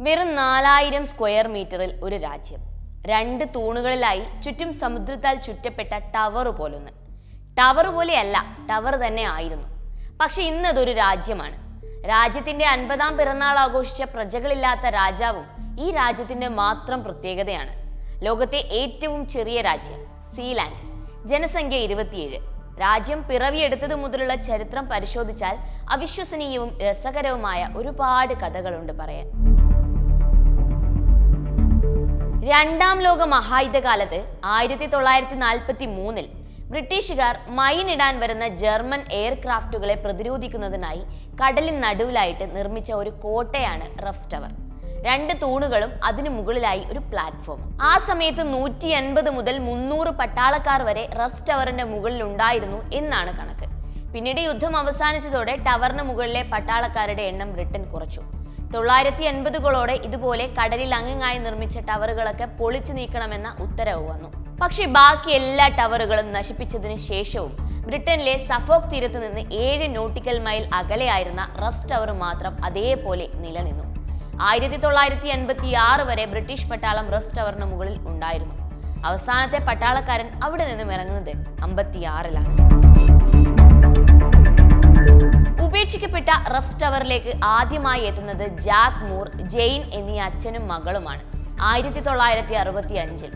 വെറും നാലായിരം സ്ക്വയർ മീറ്ററിൽ ഒരു രാജ്യം. രണ്ട് തൂണുകളിലായി ചുറ്റും സമുദ്രത്താൽ ചുറ്റപ്പെട്ട ടവർ പോലൊന്ന്. ടവർ പോലെയല്ല ടവർ തന്നെ ആയിരുന്നു. പക്ഷെ ഇന്നതൊരു രാജ്യമാണ്. രാജ്യത്തിന്റെ അൻപതാം പിറന്നാൾ ആഘോഷിച്ച പ്രജകളില്ലാത്ത രാജാവും ഈ രാജ്യത്തിന്റെ മാത്രം പ്രത്യേകതയാണ്. ലോകത്തെ ഏറ്റവും ചെറിയ രാജ്യം സീലാൻഡ്. ജനസംഖ്യ ഇരുപത്തിയേഴ്. രാജ്യം പിറവിയെടുത്തത് മുതലുള്ള ചരിത്രം പരിശോധിച്ചാൽ അവിശ്വസനീയവും രസകരവുമായ ഒരുപാട് കഥകളുണ്ട് പറയാൻ. രണ്ടാം ലോക മഹായുദ്ധകാലത്ത് ആയിരത്തി തൊള്ളായിരത്തി നാൽപ്പത്തി മൂന്നിൽ ബ്രിട്ടീഷുകാർ മൈനിടാൻ വരുന്ന ജർമ്മൻ എയർക്രാഫ്റ്റുകളെ പ്രതിരോധിക്കുന്നതിനായി കടലിൻ നടുവിലായിട്ട് നിർമ്മിച്ച ഒരു കോട്ടയാണ് റഫ് ടവർ രണ്ട് തൂണുകളും അതിനു മുകളിലായി ഒരു പ്ലാറ്റ്ഫോം. ആ സമയത്ത് നൂറ്റി അൻപത് മുതൽ മുന്നൂറ് പട്ടാളക്കാർ വരെ റഫ് ടവറിന്റെ മുകളിൽ ഉണ്ടായിരുന്നു എന്നാണ് കണക്ക്. പിന്നീട് യുദ്ധം അവസാനിച്ചതോടെ ടവറിന് മുകളിലെ പട്ടാളക്കാരുടെ എണ്ണം ബ്രിട്ടൻ കുറച്ചു. തൊള്ളായിരത്തി എൺപതുകളോടെ ഇതുപോലെ കടലിൽ അങ്ങിങ്ങായി നിർമ്മിച്ച ടവറുകളൊക്കെ പൊളിച്ചു നീക്കണമെന്ന ഉത്തരവ് വന്നു. പക്ഷേ ബാക്കി എല്ലാ ടവറുകളും നശിപ്പിച്ചതിന് ശേഷവും ബ്രിട്ടനിലെ സഫോക് തീരത്ത് നിന്ന് ഏഴ് നോട്ടിക്കൽ മൈൽ അകലെയായിരുന്ന റഫ് ടവർ മാത്രം അതേപോലെ നിലനിന്നു. ആയിരത്തി തൊള്ളായിരത്തി എൺപത്തി ആറ് വരെ ബ്രിട്ടീഷ് പട്ടാളം റഫ് ടവറിന് മുകളിൽ ഉണ്ടായിരുന്നു. അവസാനത്തെ പട്ടാളക്കാരൻ അവിടെ നിന്നും ഇറങ്ങുന്നത് അമ്പത്തിയാറിലാണ്. ഉപേക്ഷിക്കപ്പെട്ട റഫ് ടവറിലേക്ക് ആദ്യമായി എത്തുന്നത് ജാക്ക് മൂർ ജെയിൻ എന്നീ അച്ഛനും മകളുമാണ്. ആയിരത്തി തൊള്ളായിരത്തി അറുപത്തി അഞ്ചിൽ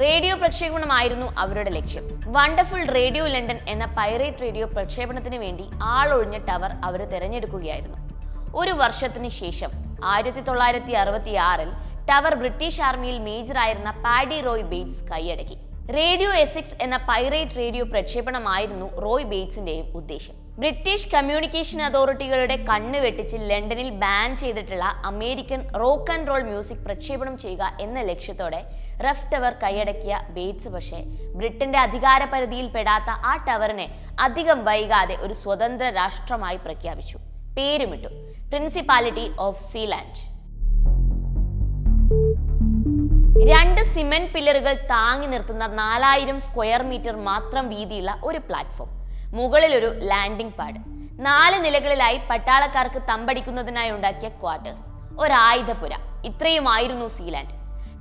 റേഡിയോ പ്രക്ഷേപണമായിരുന്നു അവരുടെ ലക്ഷ്യം. വണ്ടർഫുൾ റേഡിയോ ലണ്ടൻ എന്ന പൈറേറ്റ് റേഡിയോ പ്രക്ഷേപണത്തിന് വേണ്ടി ആളൊഴിഞ്ഞ ടവർ അവർ തിരഞ്ഞെടുക്കുകയായിരുന്നു. ഒരു വർഷത്തിന് ശേഷം ആയിരത്തി തൊള്ളായിരത്തി അറുപത്തി ആറിൽ ടവർ ബ്രിട്ടീഷ് ആർമിയിൽ മേജറായിരുന്ന പാഡി റോയ് ബേറ്റ്സ് കൈയടക്കി. റേഡിയോ എസിക്സ് എന്ന പൈറേറ്റ് റേഡിയോ പ്രക്ഷേപണമായിരുന്നു റോയ് ബേറ്റ്സിന്റെയും ഉദ്ദേശം. ബ്രിട്ടീഷ് കമ്മ്യൂണിക്കേഷൻ അതോറിറ്റികളുടെ കണ്ണ് വെട്ടിച്ച് ലണ്ടനിൽ ബാൻ ചെയ്തിട്ടുള്ള American rock and roll music പ്രക്ഷേപണം ചെയ്യുക എന്ന ലക്ഷ്യത്തോടെ റഫ് ടവർ കൈയടക്കിയ ബേറ്റ്സ് പക്ഷേ ബ്രിട്ടന്റെ അധികാര പരിധിയിൽ പെടാത്ത ആ ടവറിനെ അധികം വൈകാതെ ഒരു സ്വതന്ത്ര രാഷ്ട്രമായി പ്രഖ്യാപിച്ചു. പേരുമിട്ടു. Principality of Sealand. രണ്ട് സിമെന്റ് പില്ലറുകൾ താങ്ങി നിർത്തുന്ന നാലായിരം സ്ക്വയർ മീറ്റർ മാത്രം വീതിയുള്ള ഒരു പ്ലാറ്റ്ഫോം. മുകളിൽ ഒരു ലാൻഡിംഗ് പാഡ് നാല് നിലകളിലായി പട്ടാളക്കാർക്ക് തമ്പടിക്കുന്നതിനായി ഉണ്ടാക്കിയ ക്വാർട്ടേഴ്സ് ഒരായുധപുര ഇത്രയുമായിരുന്നു സീലാൻഡ്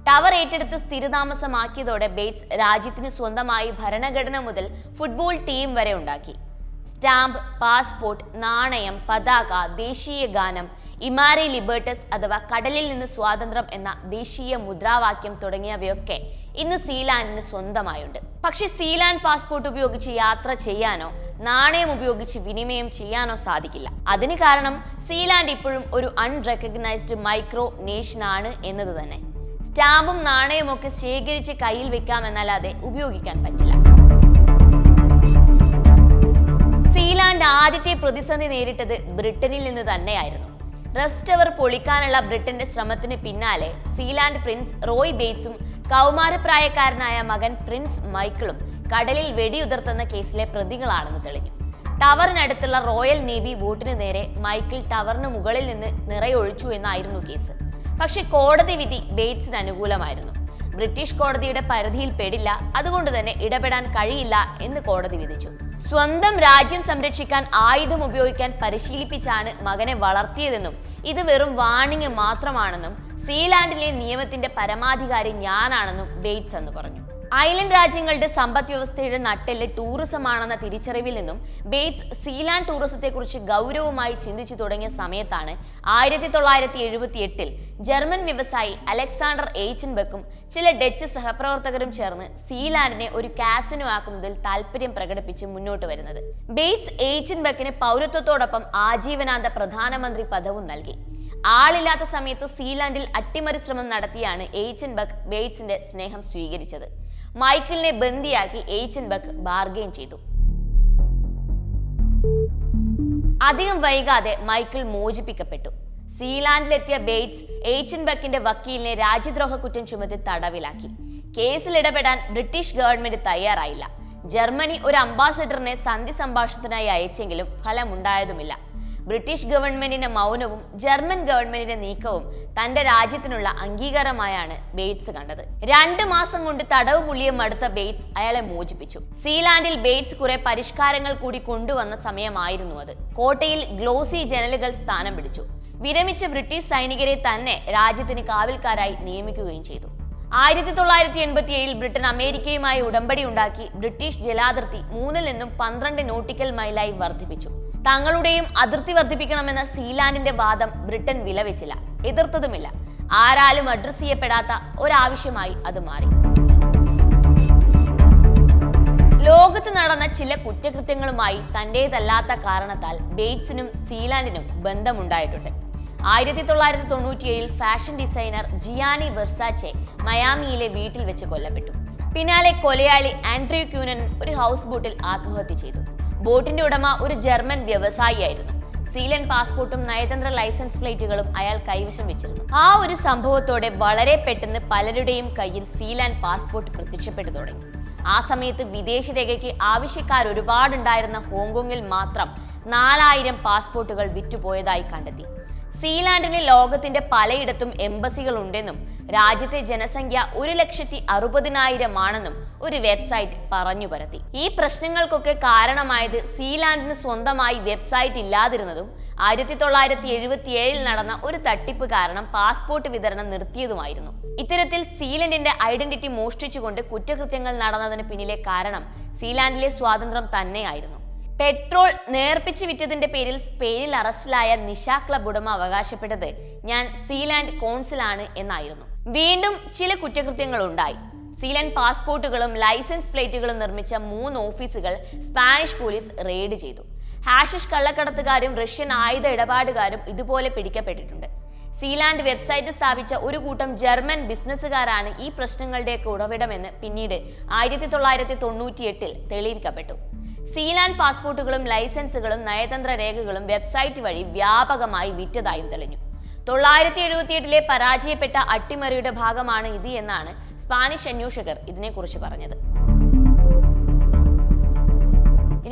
ടവർ ഏറ്റെടുത്ത് സ്ഥിരതാമസമാക്കിയതോടെ ബേറ്റ്സ് രാജ്യത്തിന് സ്വന്തമായി ഭരണഘടന മുതൽ ഫുട്ബോൾ ടീം വരെ ഉണ്ടാക്കി. സ്റ്റാമ്പ് പാസ്പോർട്ട് നാണയം പതാക ദേശീയ ഗാനം ഇമാരെ ലിബർട്ടസ് അഥവാ കടലിൽ നിന്ന് സ്വാതന്ത്ര്യം എന്ന ദേശീയ മുദ്രാവാക്യം തുടങ്ങിയവയൊക്കെ ഇന്ന് സീലാൻഡിന് സ്വന്തമായുണ്ട്. പക്ഷെ സീലാൻഡ് പാസ്പോർട്ട് ഉപയോഗിച്ച് യാത്ര ചെയ്യാനോ നാണയം ഉപയോഗിച്ച് വിനിമയം ചെയ്യാനോ സാധിക്കില്ല. അതിന് കാരണം സീലാൻഡ് ഇപ്പോഴും ഒരു അൺറെക്കഗ്നൈസ്ഡ് മൈക്രോ നേഷൻ ആണ് എന്നത് തന്നെ. സ്റ്റാമ്പും നാണയവും ഒക്കെ ശേഖരിച്ച് കയ്യിൽ വെക്കാമെന്നല്ലാതെ ഉപയോഗിക്കാൻ പറ്റില്ല. സീലാൻഡ് ആദ്യത്തെ പ്രതിസന്ധി നേരിട്ടത് ബ്രിട്ടനിൽ നിന്ന് തന്നെയായിരുന്നു. റെസ്റ്റ് അവർ പൊളിക്കാനുള്ള ബ്രിട്ടന്റെ ശ്രമത്തിന് പിന്നാലെ സീലാൻഡ് പ്രിൻസ് റോയ് ബേറ്റ്സും കൗമാരപ്രായക്കാരനായ മകൻ പ്രിൻസ് മൈക്കിളും കടലിൽ വെടിയുതിർത്തുന്ന കേസിലെ പ്രതികളാണെന്ന് തെളിഞ്ഞു. ടവറിനടുത്തുള്ള റോയൽ നേവി ബോട്ടിന് നേരെ മൈക്കിൾ ടവറിന് മുകളിൽ നിന്ന് നിറയൊഴിച്ചു എന്നായിരുന്നു കേസ്. പക്ഷേ കോടതി വിധി ബേറ്റ്സിന് അനുകൂലമായിരുന്നു. ബ്രിട്ടീഷ് കോടതിയുടെ പരിധിയിൽ പെടില്ല അതുകൊണ്ട് തന്നെ ഇടപെടാൻ കഴിയില്ല എന്ന് കോടതി വിധിച്ചു. സ്വന്തം രാജ്യം സംരക്ഷിക്കാൻ ആയുധം ഉപയോഗിക്കാൻ പരിശീലിപ്പിച്ചാണ് മകനെ വളർത്തിയതെന്നും ഇത് വെറും വാണിംഗ് മാത്രമാണെന്നും സീലാൻഡിലെ നിയമത്തിന്റെ പരമാധികാരി ഞാനാണെന്നും ബേറ്റ്സ് എന്ന് പറഞ്ഞു. ഐലൻഡ് രാജ്യങ്ങളുടെ സമ്പദ് വ്യവസ്ഥയുടെ നട്ടെല്ല് ടൂറിസമാണെന്ന തിരിച്ചറിവിൽ നിന്നും ബേറ്റ്സ് സീലാൻഡ് ടൂറിസത്തെക്കുറിച്ച് ഗൗരവമായി ചിന്തിച്ചു തുടങ്ങിയ സമയത്താണ് ആയിരത്തി തൊള്ളായിരത്തി എഴുപത്തി എട്ടിൽ ജർമ്മൻ വ്യവസായി അലക്സാണ്ടർ എയ്ച്ചൻബെക്കും ചില ഡച്ച് സഹപ്രവർത്തകരും ചേർന്ന് സീലാൻഡിനെ ഒരു കാസിനോ ആക്കുന്നതിൽ താല്പര്യം പ്രകടിപ്പിച്ച് മുന്നോട്ട് വരുന്നത്. ബേറ്റ്സ് എയ്ച്ചൻബെക്കിന് പൗരത്വത്തോടൊപ്പം ആജീവനാന്ത പ്രധാനമന്ത്രി പദവും നൽകി. ആളില്ലാത്ത സമയത്ത് സീലാൻഡിൽ അട്ടിമറി ശ്രമം നടത്തിയാണ് എയ്ച്ചൻബക്ക് ബേറ്റ്സിന്റെ സ്നേഹം സ്വീകരിച്ചത്. മൈക്കിളിനെ ബന്ദിയാക്കി എയ്ച്ചൻബക്ക് ബാർഗെയിൻ ചെയ്തു. അധികം വൈകാതെ മൈക്കിൾ മോചിപ്പിക്കപ്പെട്ടു. സീലാൻഡിലെത്തിയ ബേറ്റ്സ് എയ്ച്ചൻബക്കിന്റെ വക്കീലിനെ രാജ്യദ്രോഹ കുറ്റം ചുമത്തി തടവിലാക്കി. കേസിൽ ഇടപെടാൻ ബ്രിട്ടീഷ് ഗവൺമെന്റ് തയ്യാറായില്ല. ജർമ്മനി ഒരു അംബാസഡറിനെ സന്ധി സംഭാഷണത്തിനായി അയച്ചെങ്കിലും ഫലമുണ്ടായതുമില്ല. ബ്രിട്ടീഷ് ഗവൺമെന്റിന്റെ മൗനവും ജർമ്മൻ ഗവൺമെന്റിന്റെ നീക്കവും തന്റെ രാജ്യത്തിനുള്ള അംഗീകാരമായാണ് ബേറ്റ്സ് കണ്ടത്. രണ്ട് മാസം കൊണ്ട് തടവ് പുള്ളിയെ മടുത്ത ബേറ്റ്സ് അയാളെ മോചിപ്പിച്ചു. സീലാൻഡിൽ ബേറ്റ്സ് കുറെ പരിഷ്കാരങ്ങൾ കൂടി കൊണ്ടുവന്ന സമയമായിരുന്നു അത്. കോട്ടയിൽ ഗ്ലോസി ജനലുകൾ സ്ഥാനം പിടിച്ചു. വിരമിച്ച ബ്രിട്ടീഷ് സൈനികരെ തന്നെ രാജ്യത്തിന് കാവൽക്കാരായി നിയമിക്കുകയും ചെയ്തു. ആയിരത്തി തൊള്ളായിരത്തി എൺപത്തി ഏഴിൽ ബ്രിട്ടൻ അമേരിക്കയുമായി ഉടമ്പടി ഉണ്ടാക്കി ബ്രിട്ടീഷ് ജലാതിർത്തി മൂന്നിൽ നിന്നും പന്ത്രണ്ട് നോട്ടിക്കൽ മൈലായി വർദ്ധിപ്പിച്ചു. തങ്ങളുടെയും അതിർത്തി വർദ്ധിപ്പിക്കണമെന്ന സീലാൻഡിന്റെ വാദം ബ്രിട്ടൻ വിലവെച്ചില്ല. എതിർത്തതുമില്ല. ആരാലും അഡ്രസ് ചെയ്യപ്പെടാത്ത ഒരാവശ്യമായി അത് മാറി. ലോകത്ത് നടന്ന ചില കുറ്റകൃത്യങ്ങളുമായി തന്റേതല്ലാത്ത കാരണത്താൽ ബേറ്റ്സിനും സീലാൻഡിനും ബന്ധമുണ്ടായിട്ടുണ്ട്. ആയിരത്തി തൊള്ളായിരത്തി തൊണ്ണൂറ്റിയേഴിൽ ഫാഷൻ ഡിസൈനർ ജിയാനി വെർസാച്ചെ മയാമിയിലെ വീട്ടിൽ വെച്ച് കൊല്ലപ്പെട്ടു. പിന്നാലെ കൊലയാളി ആൻഡ്രിയു ക്യൂനൻ ഒരു ഹൗസ് ബോട്ടിൽ ആത്മഹത്യ ചെയ്തു. ബോട്ടിന്റെ ഉടമ ഒരു ജർമ്മൻ വ്യവസായിയായിരുന്നു. സീലൻ പാസ്പോർട്ടും നയതന്ത്ര ലൈസൻസ് പ്ലേറ്റുകളും അയാൾ കൈവശം വെച്ചിരുന്നു. ആ ഒരു സംഭവത്തോടെ വളരെ പെട്ടെന്ന് പലരുടെയും കയ്യിൽ സീലാൻ പാസ്പോർട്ട് പ്രത്യക്ഷപ്പെട്ടു തുടങ്ങി. ആ സമയത്ത് വിദേശ രേഖയ്ക്ക് ആവശ്യക്കാർ ഒരുപാടുണ്ടായിരുന്ന ഹോങ്കോങ്ങിൽ മാത്രം നാലായിരം പാസ്പോർട്ടുകൾ വിറ്റുപോയതായി കണ്ടെത്തി. സീലാൻഡിന് ലോകത്തിന്റെ പലയിടത്തും എംബസികൾ ഉണ്ടെന്നും രാജ്യത്തെ ജനസംഖ്യ ഒരു ലക്ഷത്തി അറുപതിനായിരം ആണെന്നും ഒരു വെബ്സൈറ്റ് പറഞ്ഞു പരത്തി. ഈ പ്രശ്നങ്ങൾക്കൊക്കെ കാരണമായത് സീലാൻഡിന് സ്വന്തമായി വെബ്സൈറ്റ് ഇല്ലാതിരുന്നതും ആയിരത്തി തൊള്ളായിരത്തി എഴുപത്തി ഏഴിൽ നടന്ന ഒരു തട്ടിപ്പ് കാരണം പാസ്പോർട്ട് വിതരണം നിർത്തിയതുമായിരുന്നു. ഇത്തരത്തിൽ സീലൻഡിന്റെ ഐഡന്റിറ്റി മോഷ്ടിച്ചുകൊണ്ട് കുറ്റകൃത്യങ്ങൾ നടന്നതിന് പിന്നിലെ കാരണം സീലാൻഡിലെ സ്വാതന്ത്ര്യം തന്നെയായിരുന്നു. പെട്രോൾ നേർപ്പിച്ച് വിറ്റതിന്റെ പേരിൽ സ്പെയിനിൽ അറസ്റ്റിലായ നിശ ക്ലബ് ഉടമ അവകാശപ്പെട്ടത് ഞാൻ സീലാൻഡ് കോൺസിലാണ് എന്നായിരുന്നു. വീണ്ടും ചില കുറ്റകൃത്യങ്ങൾ ഉണ്ടായി സീലാൻഡ് പാസ്പോർട്ടുകളും ലൈസൻസ് പ്ലേറ്റുകളും നിർമ്മിച്ച മൂന്ന് ഓഫീസുകൾ സ്പാനിഷ് പോലീസ് റെയ്ഡ് ചെയ്തു. ഹാഷിഷ് കള്ളക്കടത്തുകാരും റഷ്യൻ ആയുധ ഇടപാടുകാരും ഇതുപോലെ പിടിക്കപ്പെട്ടിട്ടുണ്ട്. സീലാൻഡ് വെബ്സൈറ്റ് സ്ഥാപിച്ച ഒരു കൂട്ടം ജർമ്മൻ ബിസിനസ്സുകാരാണ് ഈ പ്രശ്നങ്ങളുടെയൊക്കെ ഉറവിടമെന്ന് പിന്നീട് ആയിരത്തി തൊള്ളായിരത്തി തൊണ്ണൂറ്റി എട്ടിൽ തെളിയിക്കപ്പെട്ടു. സീലാൻഡ് പാസ്പോർട്ടുകളും ലൈസൻസുകളും നയതന്ത്ര രേഖകളും വെബ്സൈറ്റ് വഴി വ്യാപകമായി വിറ്റതായും തെളിഞ്ഞു. തൊള്ളായിരത്തി എഴുപത്തിയെട്ടിലെ പരാജയപ്പെട്ട അട്ടിമറിയുടെ ഭാഗമാണ് ഇത് എന്നാണ് സ്പാനിഷ് അന്വേഷകർ ഇതിനെക്കുറിച്ച് പറഞ്ഞത്.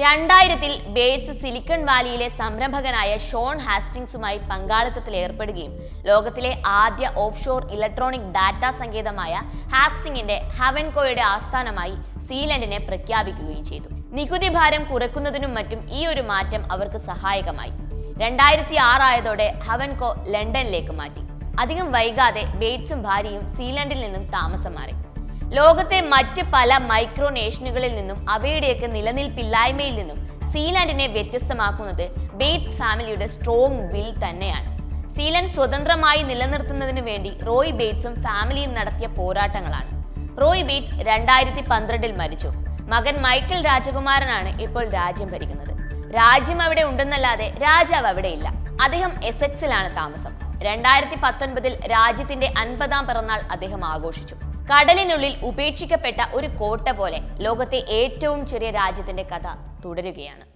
രണ്ടായിരത്തിൽ ബേറ്റ്സ് സിലിക്കൺ വാലിയിലെ സംരംഭകനായ ഷോൺ ഹാസ്റ്റിങ്സുമായി പങ്കാളിത്തത്തിൽ ഏർപ്പെടുകയും ലോകത്തിലെ ആദ്യ ഓഫ് ഷോർ ഇലക്ട്രോണിക് ഡാറ്റ സങ്കേതമായ ഹാസ്റ്റിങ്ങിന്റെ ഹവൻകോയുടെ ആസ്ഥാനമായി സീലൻഡിനെ പ്രഖ്യാപിക്കുകയും ചെയ്തു. നികുതി ഭാരം കുറയ്ക്കുന്നതിനും മറ്റും ഈ ഒരു മാറ്റം അവർക്ക് സഹായകമായി. രണ്ടായിരത്തി ആറായതോടെ ഹവൻകോ ലണ്ടനിലേക്ക് മാറ്റി. അധികം വൈകാതെ ബേറ്റ്സും ഭാര്യയും സീലൻഡിൽ നിന്നും താമസം മാറി. ലോകത്തെ മറ്റ് പല മൈക്രോ നേഷനുകളിൽ നിന്നും അവയുടെയൊക്കെ നിലനിൽപ്പില്ലായ്മയിൽ നിന്നും സീലാൻഡിനെ വ്യത്യസ്തമാക്കുന്നത് ബേറ്റ്സ് ഫാമിലിയുടെ സ്ട്രോങ് വിൽ തന്നെയാണ്. സീലൻഡ് സ്വതന്ത്രമായി നിലനിർത്തുന്നതിന് വേണ്ടി റോയ് ബേറ്റ്സും ഫാമിലിയും നടത്തിയ പോരാട്ടങ്ങളാണ്. റോയ് ബേറ്റ്സ് രണ്ടായിരത്തി പന്ത്രണ്ടിൽ മരിച്ചു. മകൻ മൈക്കിൾ രാജകുമാരനാണ് ഇപ്പോൾ രാജ്യം ഭരിക്കുന്നത്. രാജ്യം അവിടെ ഉണ്ടെന്നല്ലാതെ രാജാവ് അവിടെയില്ല അദ്ദേഹം എസെക്സിലാണ് താമസം. രണ്ടായിരത്തി പത്തൊൻപതിൽ രാജ്യത്തിന്റെ അൻപതാം പിറന്നാൾ അദ്ദേഹം ആഘോഷിച്ചു. കടലിനുള്ളിൽ ഉപേക്ഷിക്കപ്പെട്ട ഒരു കോട്ട പോലെ ലോകത്തെ ഏറ്റവും ചെറിയ രാജ്യത്തിന്റെ കഥ തുടരുകയാണ്.